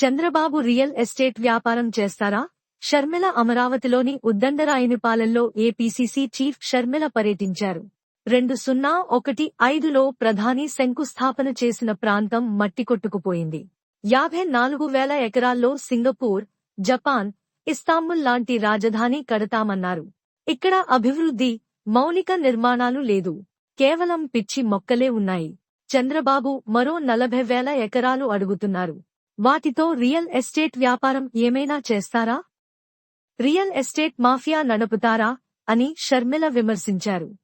Chandrababu real estate వ్యాపారం చేస్తారా? షర్మిల అమరావతిలోని ఉద్దండరాయనిపాలెంలో ఏపీసీసీ చీఫ్ షర్మిల పర్యటించారు. రెండు సున్నా ఒకటి ఐదులో ప్రధాని శంకుస్థాపన చేసిన ప్రాంతం మట్టి కొట్టుకుపోయింది యాభై నాలుగు వేల ఎకరాల్లో సింగపూర్ జపాన్ ఇస్తాంబుల్ లాంటి రాజధాని కడతామన్నారు. ఇక్కడ అభివృద్ధి మౌలిక నిర్మాణాలు లేదు. కేవలం పిచ్చి మొక్కలే ఉన్నాయి. చంద్రబాబు మరో నలభై వేల ఎకరాలు అడుగుతున్నారు. వాటితో రియల్ ఎస్టేట్ వ్యాపారం ఏమైనా చేస్తారా? రియల్ ఎస్టేట్ మాఫియా నడుపుతారా? అని షర్మిల విమర్శించారు.